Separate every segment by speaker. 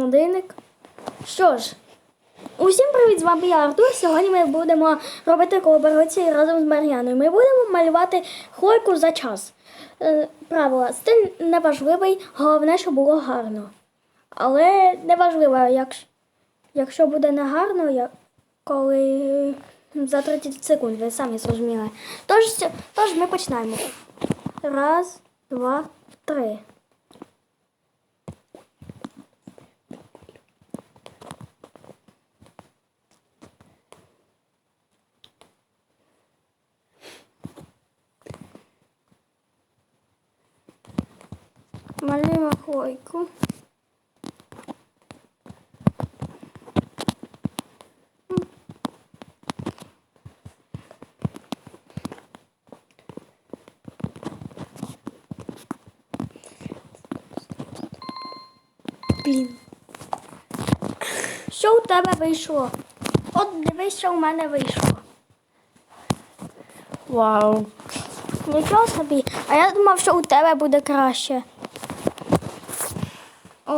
Speaker 1: годинник. Що ж, усім привіт, з вами я Артур. Сьогодні ми будемо робити колаборації разом з Мар'яною. Ми будемо малювати хлойку за час. Е, правила, стиль неважливий, головне, щоб було гарно. Але неважливо, якщо буде не гарно, коли за 30 секунд, ви самі зрозуміли. Тож, тож ми починаємо. Раз, два, три. Малюємо хлойку.
Speaker 2: Блін.
Speaker 1: Що у тебе вийшло? От дивись, що у мене вийшло.
Speaker 2: Вау.
Speaker 1: Нічого собі. А я думав, що у тебе буде краще.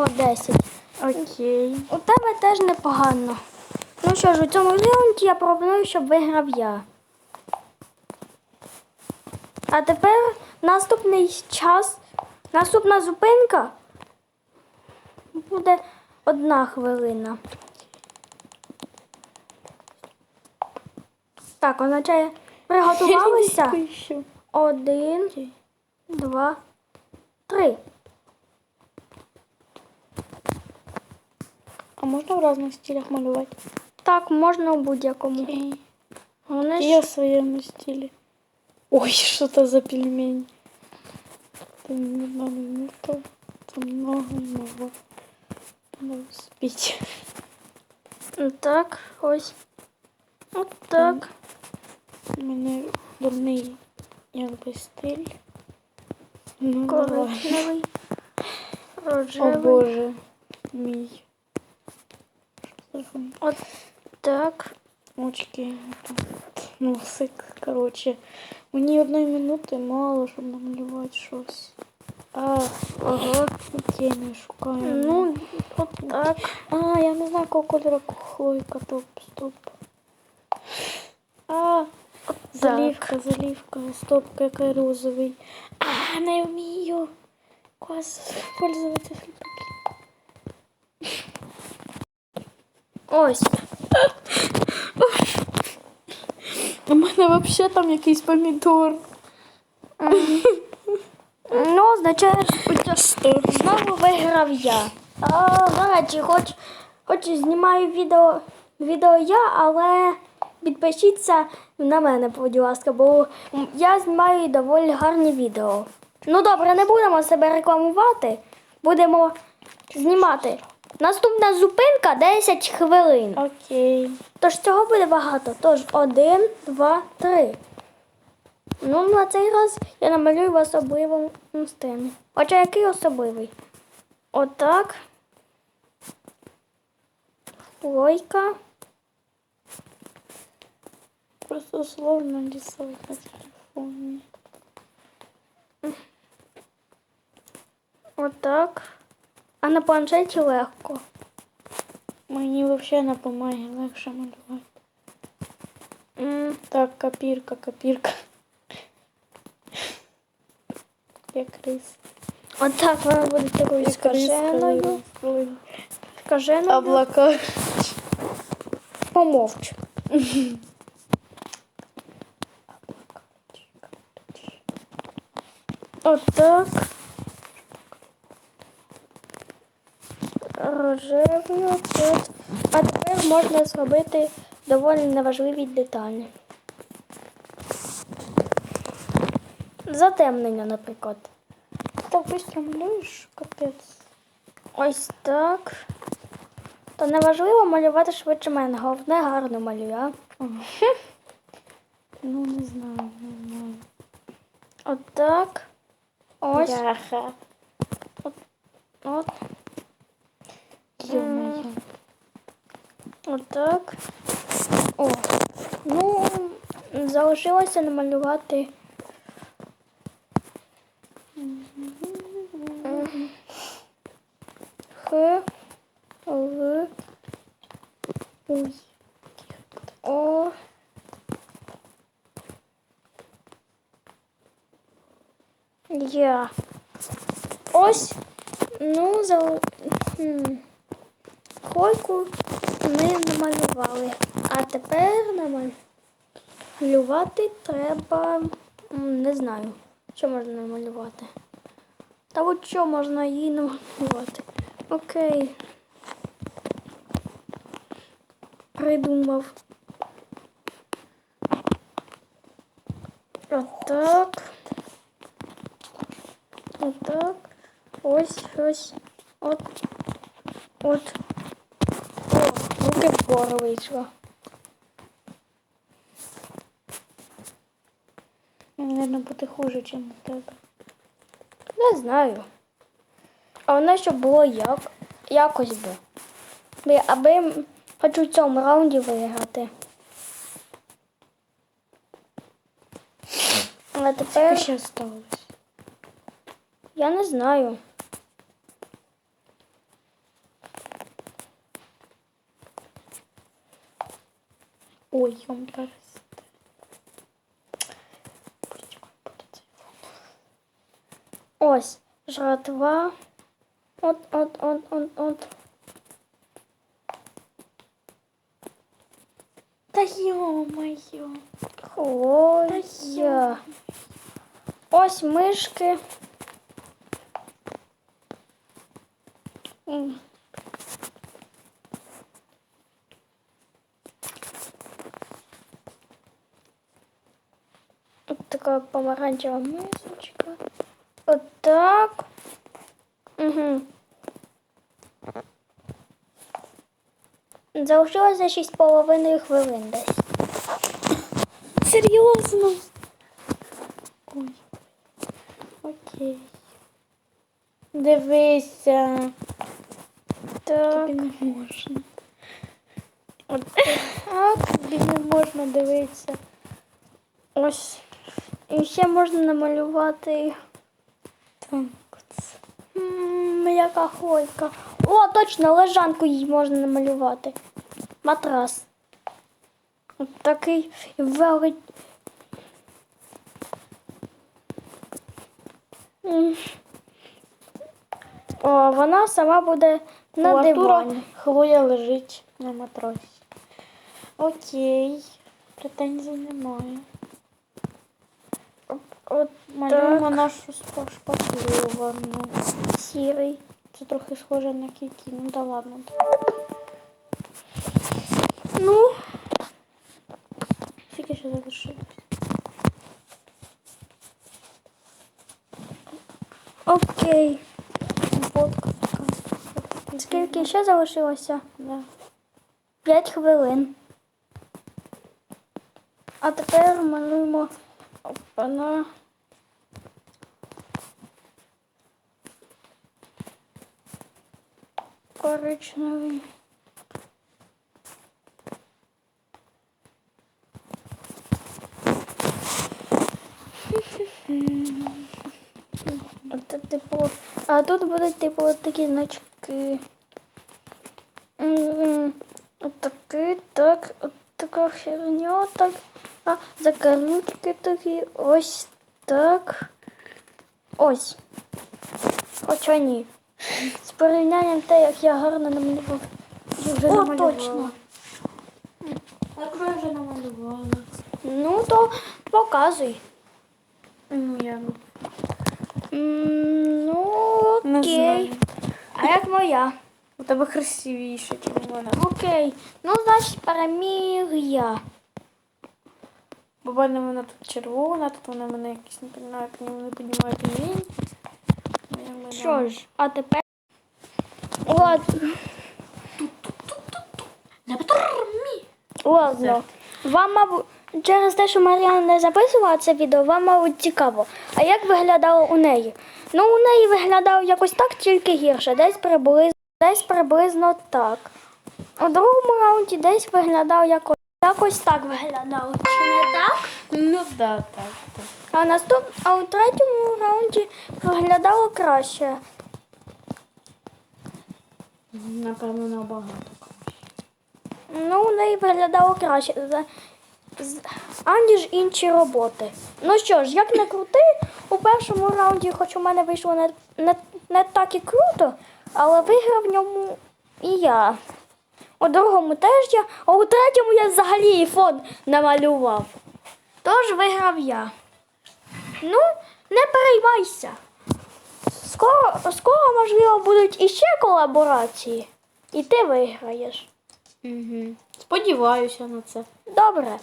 Speaker 1: О, 10.
Speaker 2: Окей.
Speaker 1: У тебе теж непогано. Ну що ж, у цьому раунді я пропоную, щоб виграв я. А тепер наступний час, наступна зупинка буде одна хвилина. Так, означає, приготувалися. Один, два, три.
Speaker 2: А можна в різних стилях малювати?
Speaker 1: Так, можна у будь-якому. Головне,
Speaker 2: Я в своєму стилі. Ой, що це за пельмень? Там одна минута. Там много много. Надо успеть.
Speaker 1: так, ось. От так.
Speaker 2: У мене дурний якби стиль. Ну, давай.
Speaker 1: Коричневий.
Speaker 2: О
Speaker 1: Рожевий.
Speaker 2: боже мій. Що за фон?
Speaker 1: От так.
Speaker 2: Очки, носик, коротше. Мені одної минути мало, щоб намалювати щось. А, ага, тіні шукаю.
Speaker 1: Ну, от так.
Speaker 2: а, я не знаю, якого кольору хлойка, топ, стоп. А, заливка, заливка, стоп, який розовий. А, не вмію. Клас, пользуватися
Speaker 1: Ось.
Speaker 2: У мене взагалі там якийсь помідор.
Speaker 1: Ну, означає, що знову виграв я. А, до речі, хоч, хоч знімаю відео, відео я, але підпишіться на мене, будь ласка, бо я знімаю доволі гарні відео. Ну добре, не будемо себе рекламувати, будемо знімати. Наступна зупинка 10 хвилин.
Speaker 2: Окей.
Speaker 1: Тож цього буде багато. Тож один, два, три. Ну, на цей раз я намалюю в особливому стилі. Хоча який особливий? Отак. Лойка.
Speaker 2: Просто сложно рисовать на телефоне.
Speaker 1: Отак. А на планшеті легко.
Speaker 2: Мені взагалі на бумагі легше малювати.
Speaker 1: М,
Speaker 2: Так, копірка, копірка. Як рис.
Speaker 1: Отак вона буде такою скаженою. Скаженою.
Speaker 2: Облака.
Speaker 1: Помовч. Отак. Рожевий оцет. А тепер можна зробити доволі неважливі деталі. Затемнення, наприклад.
Speaker 2: Так швидко малюєш, капець.
Speaker 1: Ось так. То неважливо малювати швидше мене. Головне гарно малюю. а?
Speaker 2: Ну, не знаю, не знаю.
Speaker 1: Отак. Ось.
Speaker 2: Яха.
Speaker 1: От. Отак. О. Ну, залишилося намалювати. Х.
Speaker 2: Ой.
Speaker 1: О. Я. Ось. Ну, за хм. Хойку ми намалювали. А тепер намалювати треба. Не знаю, що можна намалювати. Та от що можна її намалювати? Окей. Придумав. Отак. Отак. Ось, ось. От. От. Руки вгору вийшло.
Speaker 2: Наверное, буде хуже, ніж у тебе.
Speaker 1: Не знаю. А воно щоб було як, якось би. Би- Аби хочу в цьому раунді виграти. А
Speaker 2: Що
Speaker 1: тепер
Speaker 2: ще сталося?
Speaker 1: я не знаю.
Speaker 2: Ой, он зараз. Почекай, буде цей.
Speaker 1: Ось, жратва. От, от, от, от, от.
Speaker 2: Та йо-моє.
Speaker 1: Хлоя. Ось мишки. М. От така помаранчева мисочка. От так. Угу. Залишилося 6,5 хвилин десь.
Speaker 2: Серйозно? Ой. Окей. Дивися.
Speaker 1: Так.
Speaker 2: Тобі не можна.
Speaker 1: От
Speaker 2: А, тобі не можна дивитися.
Speaker 1: Ось. І ще можна намалювати
Speaker 2: Так. от.
Speaker 1: м, яка хойка. О, точно, лежанку їй можна намалювати. Матрас. От такий великий. О, вона сама буде на
Speaker 2: У Артура
Speaker 1: дивані.
Speaker 2: Хлоя лежить на матрасі. Окей. Претензій немає. Малюємо нашу шпаклю
Speaker 1: сірий.
Speaker 2: Це трохи схоже на кікі. Ну да ладно.
Speaker 1: Ну,
Speaker 2: Скільки ще залишилось?
Speaker 1: окей. Скільки ще залишилося?
Speaker 2: Да.
Speaker 1: 5 хвилин. А тепер малюємо опана. Коричневий. Це типу. А тут будуть типу от такі значки. М, От такі, так, от така херня, так. А закорючки такі, ось так. Ось. Хоча ні. З порівнянням те, як я гарно намалював.
Speaker 2: Я вже
Speaker 1: О,
Speaker 2: намалювала.
Speaker 1: точно.
Speaker 2: Так я вже намалювала.
Speaker 1: Ну, то показуй.
Speaker 2: Ну я
Speaker 1: М, Ну,
Speaker 2: не
Speaker 1: окей.
Speaker 2: знаю.
Speaker 1: А як моя?
Speaker 2: У тебе красивіше, ніж у мене.
Speaker 1: Окей. Ну, значить, переміг я.
Speaker 2: Бо в мене вона тут червона, тут вона мене якісь не піднімає, не піднімає півень.
Speaker 1: Що ж, а тепер. От. Ладно. Вам, мабуть, через те, що Мар'яна не записувала це відео, вам, мабуть, цікаво. А як виглядало у неї? Ну, у неї виглядало якось так, тільки гірше. Десь приблизно, десь приблизно так. У другому раунді десь виглядав якось, якось так виглядало. Чи не так?
Speaker 2: Ну да, так, так.
Speaker 1: А, наступ... а у третьому раунді виглядало краще.
Speaker 2: Напевно, набагато.
Speaker 1: Ну, в неї виглядало краще, аніж інші роботи. Ну що ж, як не крути, у першому раунді, хоч у мене вийшло не, не, не так і круто, але виграв в ньому і я. У другому теж я, а у третьому я взагалі і фон намалював. Тож виграв я. Ну, не переймайся. Скоро, скоро, можливо, будуть іще колаборації, і ти виграєш.
Speaker 2: Угу. Сподіваюся на це.
Speaker 1: Добре.